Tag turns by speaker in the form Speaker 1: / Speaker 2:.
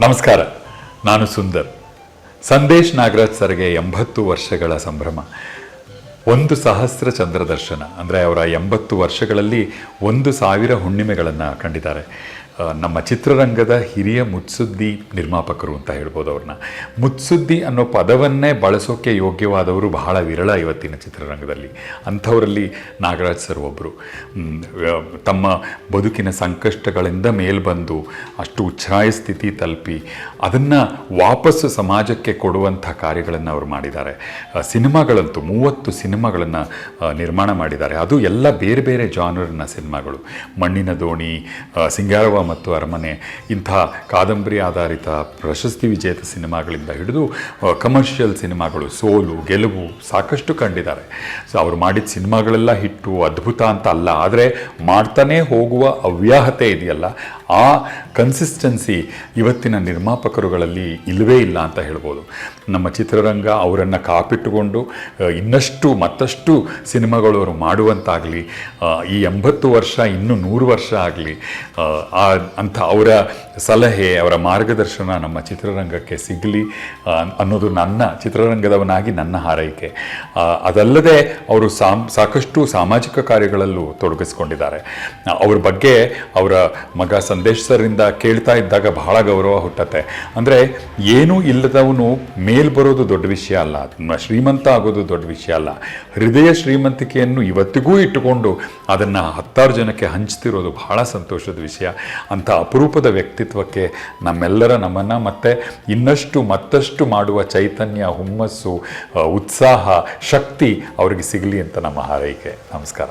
Speaker 1: ನಮಸ್ಕಾರ ನಾನು ಸುಂದರ್. ಸಂದೇಶ್ ನಾಗರಾಜ್ ಸರ್ಗೆ ಎಂಬತ್ತು ವರ್ಷಗಳ ಸಂಭ್ರಮ. ಒಂದು ಸಹಸ್ರ ಚಂದ್ರ ದರ್ಶನ ಅಂದರೆ ಅವರ ಎಂಬತ್ತು ವರ್ಷಗಳಲ್ಲಿ ಒಂದು ಸಾವಿರ ಹುಣ್ಣಿಮೆಗಳನ್ನು ಕಂಡಿದ್ದಾರೆ. ನಮ್ಮ ಚಿತ್ರರಂಗದ ಹಿರಿಯ ಮುತ್ಸುದ್ದಿ ನಿರ್ಮಾಪಕರು ಅಂತ ಹೇಳ್ಬೋದು ಅವ್ರನ್ನ. ಮುತ್ಸುದ್ದಿ ಅನ್ನೋ ಪದವನ್ನೇ ಬಳಸೋಕೆ ಯೋಗ್ಯವಾದವರು ಬಹಳ ವಿರಳ ಇವತ್ತಿನ ಚಿತ್ರರಂಗದಲ್ಲಿ. ಅಂಥವರಲ್ಲಿ ನಾಗರಾಜ್ ಸರ್ ಒಬ್ಬರು ತಮ್ಮ ಬದುಕಿನ ಸಂಕಷ್ಟಗಳಿಂದ ಮೇಲ್ಬಂದು ಅಷ್ಟು ಉಚ್ಛ್ರಾಯ ಸ್ಥಿತಿ ತಲುಪಿ ಅದನ್ನು ವಾಪಸ್ಸು ಸಮಾಜಕ್ಕೆ ಕೊಡುವಂಥ ಕಾರ್ಯಗಳನ್ನು ಅವರು ಮಾಡಿದ್ದಾರೆ. ಸಿನಿಮಾಗಳಂತೂ ಮೂವತ್ತು ಸಿನಿಮಾಗಳನ್ನು ನಿರ್ಮಾಣ ಮಾಡಿದ್ದಾರೆ. ಅದು ಎಲ್ಲ ಬೇರೆ ಬೇರೆ ಜಾನರ್ನ ಸಿನಿಮಾಗಳು. ಮಣ್ಣಿನ ದೋಣಿ ಸಿಂಗಾರವ ಮತ್ತು ಅರಮನೆ, ಇಂಥ ಕಾದಂಬರಿ ಆಧಾರಿತ ಪ್ರಶಸ್ತಿ ವಿಜೇತ ಸಿನಿಮಾಗಳಿಂದ ಹಿಡಿದು ಕಮರ್ಷಿಯಲ್ ಸಿನಿಮಾಗಳು, ಸೋಲು, ಗೆಲುವು ಸಾಕಷ್ಟು ಕಂಡಿದ್ದಾರೆ. ಸೊ ಅವರು ಮಾಡಿದ ಸಿನಿಮಾಗಳೆಲ್ಲ ಹಿಟ್ಟು, ಅದ್ಭುತ ಅಂತ ಅಲ್ಲ. ಆದರೆ ಮಾಡ್ತಾನೇ ಹೋಗುವ ಅವ್ಯಾಹತೆ ಇದೆಯಲ್ಲ ಆ ಕನ್ಸಿಸ್ಟೆನ್ಸಿ ಇವತ್ತಿನ ನಿರ್ಮಾಪಕರುಗಳಲ್ಲಿ ಇಲ್ಲವೇ ಇಲ್ಲ ಅಂತ ಹೇಳ್ಬೋದು. ನಮ್ಮ ಚಿತ್ರರಂಗ ಅವರನ್ನು ಕಾಪಿಟ್ಟುಕೊಂಡು ಇನ್ನಷ್ಟು ಮತ್ತಷ್ಟು ಸಿನಿಮಾಗಳು ಅವರು ಮಾಡುವಂತಾಗಲಿ ಈ ಎಂಬತ್ತು ವರ್ಷ, ಇನ್ನೂ ನೂರು ವರ್ಷ ಆಗಲಿ ಆ ಅಂಥ ಅವರ ಸಲಹೆ, ಅವರ ಮಾರ್ಗದರ್ಶನ ನಮ್ಮ ಚಿತ್ರರಂಗಕ್ಕೆ ಸಿಗಲಿ ಅನ್ನೋದು ನನ್ನ, ಚಿತ್ರರಂಗದವನಾಗಿ ನನ್ನ ಹಾರೈಕೆ. ಅದಲ್ಲದೆ ಅವರು ಸಾಮ್, ಸಾಕಷ್ಟು ಸಾಮಾಜಿಕ ಕಾರ್ಯಗಳಲ್ಲೂ ತೊಡಗಿಸ್ಕೊಂಡಿದ್ದಾರೆ. ಅವ್ರ ಬಗ್ಗೆ ಅವರ ಮಗ ಸಂದೇಶ್ ಕೇಳ್ತಾ ಇದ್ದಾಗ ಬಹಳ ಗೌರವ ಹುಟ್ಟತ್ತೆ. ಅಂದರೆ ಏನೂ ಇಲ್ಲದವನು ಮೇಲ್ ಬರೋದು ದೊಡ್ಡ ವಿಷಯ ಅಲ್ಲ ಶ್ರೀಮಂತ ಆಗೋದು ದೊಡ್ಡ ವಿಷಯ ಅಲ್ಲ. ಹೃದಯ ಶ್ರೀಮಂತಿಕೆಯನ್ನು ಇವತ್ತಿಗೂ ಇಟ್ಟುಕೊಂಡು ಅದನ್ನು ಹತ್ತಾರು ಜನಕ್ಕೆ ಹಂಚ್ತಿರೋದು ಬಹಳ ಸಂತೋಷದ ವಿಷಯ. ಅಂಥ ಅಪರೂಪದ ವ್ಯಕ್ತಿತ್ವಕ್ಕೆ ನಮ್ಮೆಲ್ಲರ ನಮ್ಮನ್ನು ಮತ್ತು ಇನ್ನಷ್ಟು ಮತ್ತಷ್ಟು ಮಾಡುವ ಚೈತನ್ಯ, ಹುಮ್ಮಸ್ಸು ಉತ್ಸಾಹ, ಶಕ್ತಿ ಅವರಿಗೆ ಸಿಗಲಿ ಅಂತ ನಮ್ಮ ಹಾರೈಕೆ. ನಮಸ್ಕಾರ.